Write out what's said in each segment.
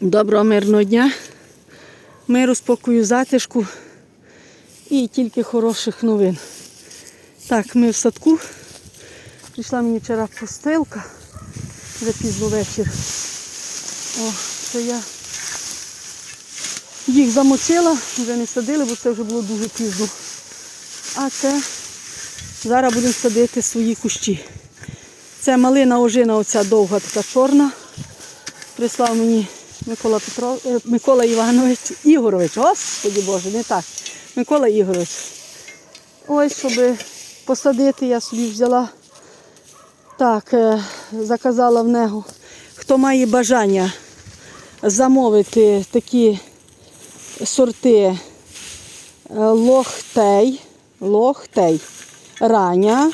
Доброго мирного дня, миру, спокою, затишку і тільки хороших новин. Так, ми в садку. Прийшла мені вчора постилка, вже пізно вечір. О, то я їх замочила, вже не садили, бо це вже було дуже пізно. А це зараз будемо садити свої кущі. Це малина ожина, оця довга така чорна. Прислав мені Микола Петров... е, Микола Іванович Ігорович. Господи Боже, не так. Микола Ігорович. Ось, щоб посадити, я собі взяла. Так, е, заказала в нього. Хто має бажання замовити такі сорти е, лохтей, лохтей, рання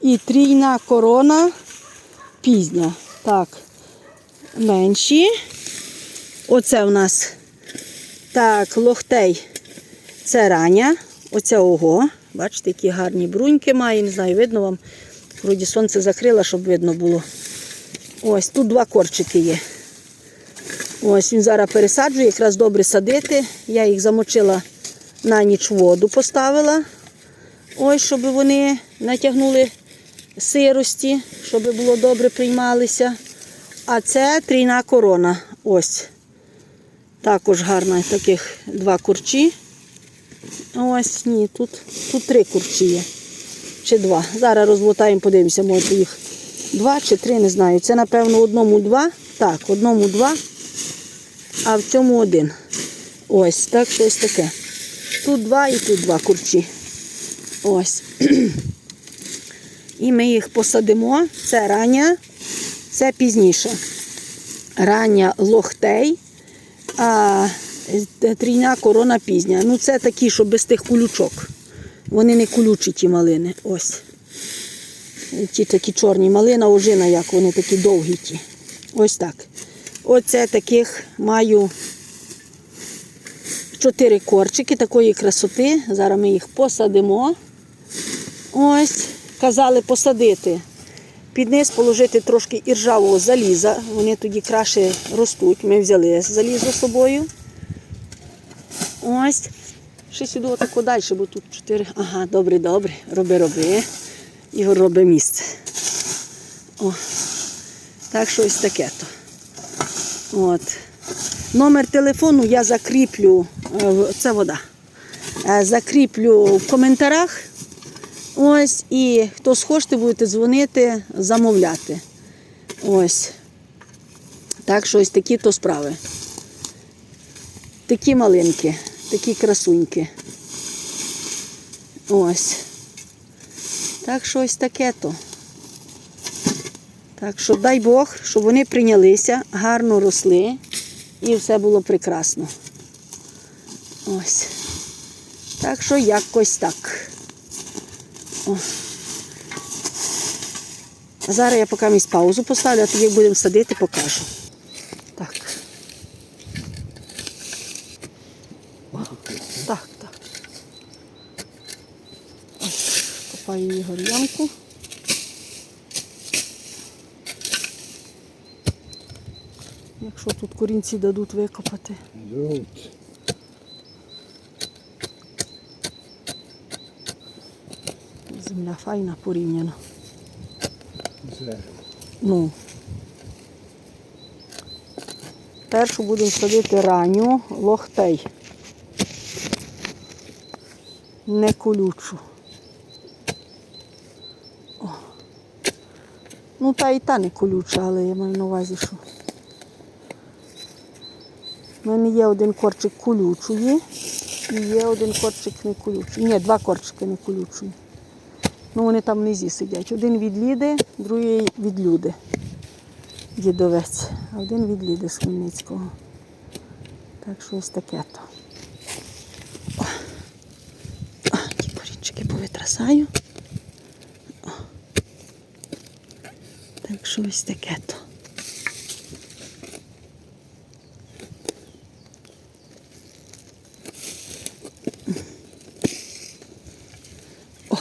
і трійна корона пізня. Так, менші. Оце у нас так, лохтей. Це рання. Оця ого. Бачите, які гарні бруньки має. Не знаю, видно вам. Вроді сонце закрило, щоб видно було. Ось тут два корчики є. Ось він зараз пересаджує, якраз добре садити. Я їх замочила на ніч воду, поставила. Ось, щоб вони натягнули сирості, щоб було добре приймалися. А це трійна корона. Ось. Також гарна таких два курчі. Ось, ні, тут, тут три курчі є. Чи два. Зараз розлутаємо, подивимося, може їх два чи три, не знаю. Це, напевно, одному два. Так, одному два, а в цьому один. Ось, так, щось таке. Тут два і тут два курчі. Ось. І ми їх посадимо. Це рання, це пізніше. Рання лохтей, а трійна корона пізня. Ну, це такі, що без тих кулючок. Вони не колючі, ті малини. Ось. Ті такі чорні малина, ожина, як вони такі довгі ті. Ось так. Оце таких маю чотири корчики такої красоти. Зараз ми їх посадимо. Ось, казали посадити. Під низ положити трошки іржавого заліза. Вони тоді краще ростуть. Ми взяли залізо з собою. Ось. Ще сюди отако далі, бо тут чотири. Ага, добре, добре. Роби, роби. Ігор робить місце. О. Так що ось таке то. От. Номер телефону я закріплю, е, це вода. Е, Закріплю в коментарях. Ось, і хто схочете, будете дзвонити, замовляти. Ось. Так що ось такі то справи. Такі малинки, такі красуньки. Ось. Так що ось таке то. Так що дай Бог, щоб вони прийнялися, гарно росли і все було прекрасно. Ось. Так що якось так. А зараз я поки місь паузу поставлю, а тоді як будемо садити, покажу. Так. О, так, так. Ось, копаю її гор'янку. Якщо тут корінці дадуть викопати. Йот. Земля файна порівняно. Ну. Першу будемо садити ранню лохтей. Не колючу. О. Ну, та і та не колюча, але я маю на увазі, що. У мене є один корчик колючої і є один корчик не колючий. Ні, два корчики не колючої. Ну, вони там внизі сидять. Один від Ліди, другий від Люди. Дідовець, а один від Ліди з Хмельницького. Так що ось таке то. Ті корінчики повитрасаю. Так що ось таке то. О.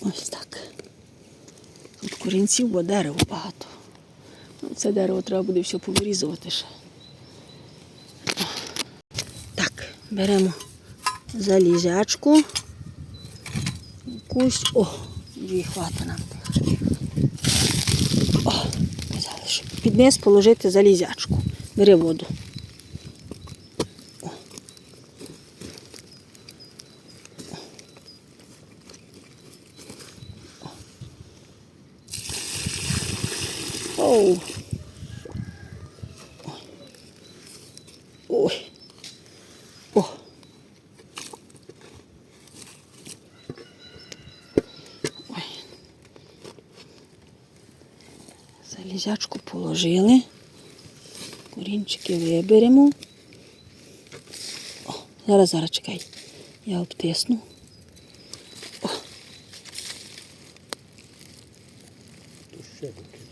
Ось так. Тут корінців, бо дерева багато. Ну, Це дерево треба буде все повирізувати ще. Так, беремо залізячку. Якусь. О, дві хвата нам. О, під низ положити залізячку. Бери воду. О. Оу. Ой. О. Ой. Залізячку положили. Корінчики виберемо. О, зараз, зараз чекай. Я обтисну. О, ще викидай.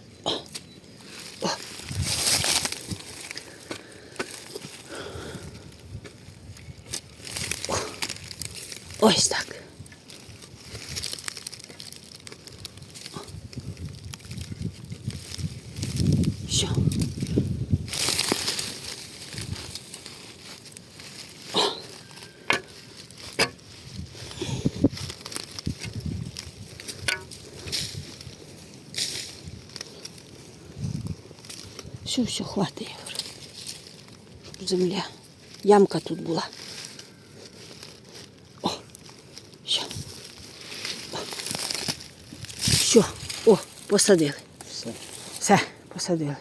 ось так. Все. Все, все, хватить, земля. Ямка тут була. О, все. Все. О, посадили. Все. Все, посадили.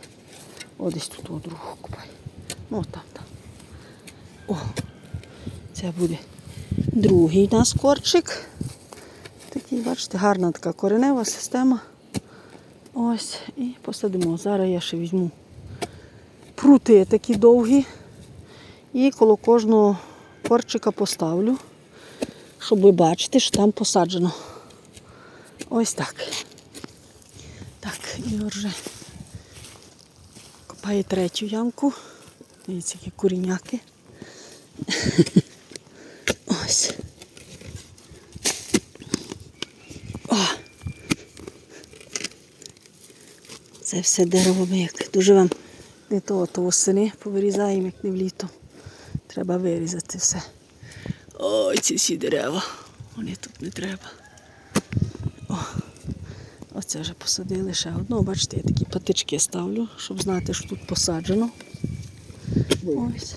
О, десь тут о, другу купай. Ну. О, це буде другий нас корчик. Такий, бачите, гарна така коренева система. Ось, і посадимо. Зараз я ще візьму прути такі довгі. І коло кожного корчика поставлю, щоб ви бачите, що там посаджено. Ось так. Так, Ігор вже копає третю ямку. Дивіться, які куріняки. Ось. О! Це все дерево ми як дуже вам не то, то восени повирізаємо, як не влітом. Треба вирізати все. Ой, ці всі дерева. Вони тут не треба. О, оце вже посадили ще одну. Бачите, я такі патички ставлю, щоб знати, що тут посаджено. Ось.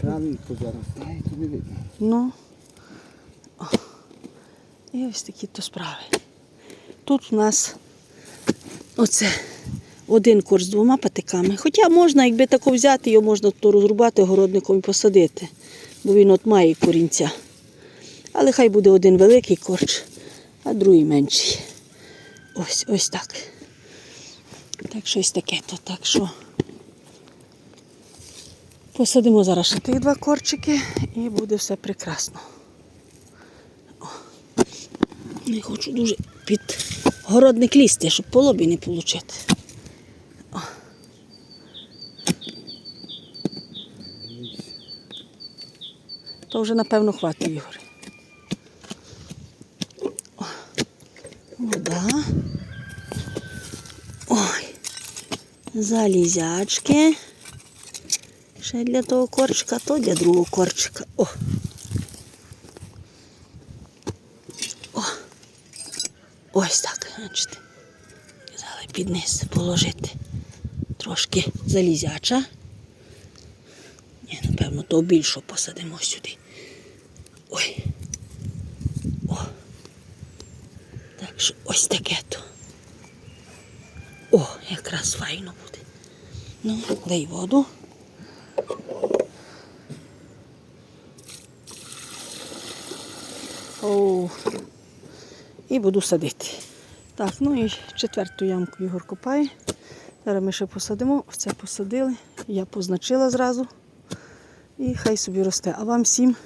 Травінку зараз знає, то не видно. Ну. О. І ось такі то справи. Тут у нас оце один курс з двома патиками. Хоча можна, якби тако взяти, його можна то розрубати городником і посадити, бо він от має корінця. Але хай буде один великий корч, а другий менший. Ось ось так. Так щось таке то. Так що посадимо зараз ще тих два корчики і буде все прекрасно. О. Не хочу дуже під городник лізти, щоб по лобі не отримати. То вже, напевно, хватить, Ігор. О, Вода. Ой. Залізячки. Ще для того корчика, то для другого корчика. О. О. Ось так, бачите. Казали під положити. Трошки залізяча. Ні, напевно, то більше посадимо сюди. Ой. О. Так що ось таке то. О, якраз файно буде. Ну, дай воду. О. І буду садити. Так, ну і четверту ямку Ігор копає. Зараз ми ще посадимо. Оце посадили. Я позначила зразу. І хай собі росте. А вам всім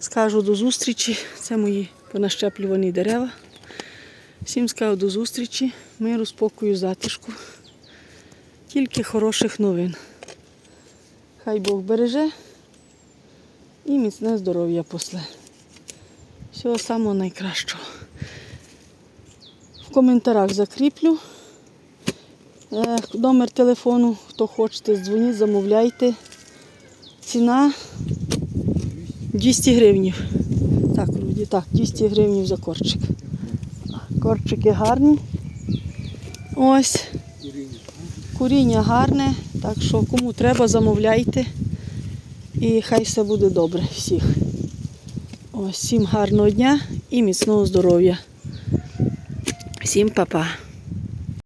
скажу до зустрічі. Це мої понащеплювані дерева. Всім скажу до зустрічі. Миру, спокою, затишку. Тільки хороших новин. Хай Бог береже і міцне здоров'я после. Всього самого найкращого. В коментарях закріплю Е, Номер телефону, хто хочете, дзвоніть, замовляйте. Ціна 200 гривнів. Так, вроді так, 200 гривнів за корчик. Корчики гарні. Ось. Куріння гарне, так що кому треба, замовляйте. І хай все буде добре всіх. Ось, всім гарного дня і міцного здоров'я. Всім па-па.